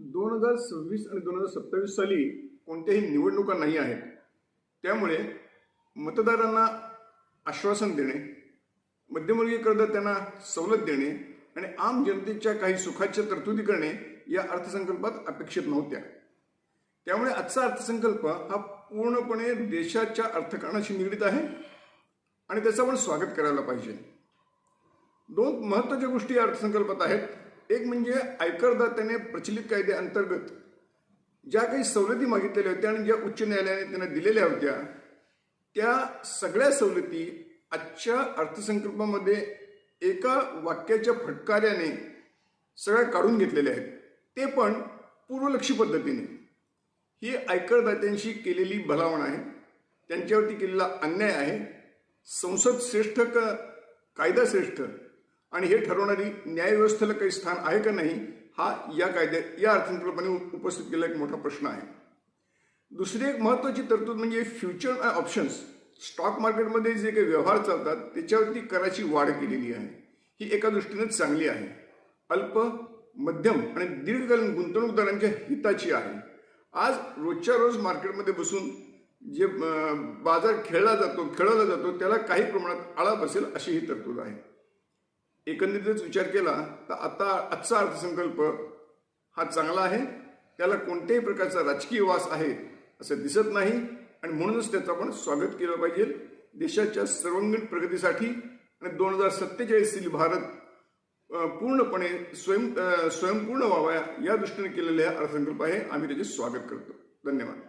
दोन हजार सव्वीस आणि दोन हजार सत्तावीस साली कोणत्याही निवडणुका नाही आहेत. त्यामुळे मतदारांना आश्वासन देणे मध्यमवर्गीय करदात्यांना सवलत देणे आणि आम जनतेच्या काही सुखाच्या तरतुदी करणे या अर्थसंकल्पात अपेक्षित नव्हत्या. त्यामुळे आजचा अर्थसंकल्प हा पूर्णपणे देशाच्या अर्थकारणाशी निगडीत आहे आणि त्याचं आपण स्वागत करायला पाहिजे. दोन महत्त्वाच्या गोष्टी या अर्थसंकल्पात आहेत. एक म्हणजे आयकरदात्याने प्रचलित कायद्याअंतर्गत ज्या काही सवलती मागितलेल्या होत्या आणि ज्या उच्च न्यायालयाने त्यांना दिलेल्या होत्या त्या सगळ्या सवलती आजच्या अर्थसंकल्पामध्ये एका वाक्याच्या फटकाऱ्याने सगळ्या काढून घेतलेल्या आहेत. ते पण पूर्वलक्षी पद्धतीने. ही आयकरदात्यांशी केलेली भलावण आहे. त्यांच्यावरती केलेला अन्याय आहे. संसद श्रेष्ठ क कायदा श्रेष्ठ? आणि हे ठरवणारी न्यायव्यवस्थेला काही स्थान आहे का नाही हा या कायद्या या अर्थसंकल्पाने उपस्थित केलेला एक मोठा प्रश्न आहे. दुसरी एक महत्त्वाची तरतूद म्हणजे फ्युचर ऑप्शन्स. स्टॉक मार्केटमध्ये जे काही व्यवहार चालतात त्याच्यावरती कराची वाढ केलेली आहे. ही एका दृष्टीने चांगली आहे. अल्प मध्यम आणि दीर्घकालीन गुंतवणूकदारांच्या हिताची आहे. आज रोजच्या रोज मार्केटमध्ये बसून जे बाजार खेळला जातो खेळवला जातो त्याला काही प्रमाणात आळा बसेल अशी ही तरतूद आहे. एकंदरीतच विचार केला तर आता आजचा अर्थसंकल्प हा चांगला आहे. त्याला कोणत्याही प्रकारचा राजकीय वास आहे असं दिसत नाही. आणि म्हणूनच त्याचं आपण स्वागत केलं पाहिजे. देशाच्या सर्वांगीण प्रगतीसाठी आणि दोन हजार सत्तेचाळीसतील भारत पूर्णपणे स्वयं स्वयंपूर्ण व्हावा या दृष्टीने केलेला अर्थसंकल्प आहे. आम्ही त्याचे स्वागत करतो. धन्यवाद.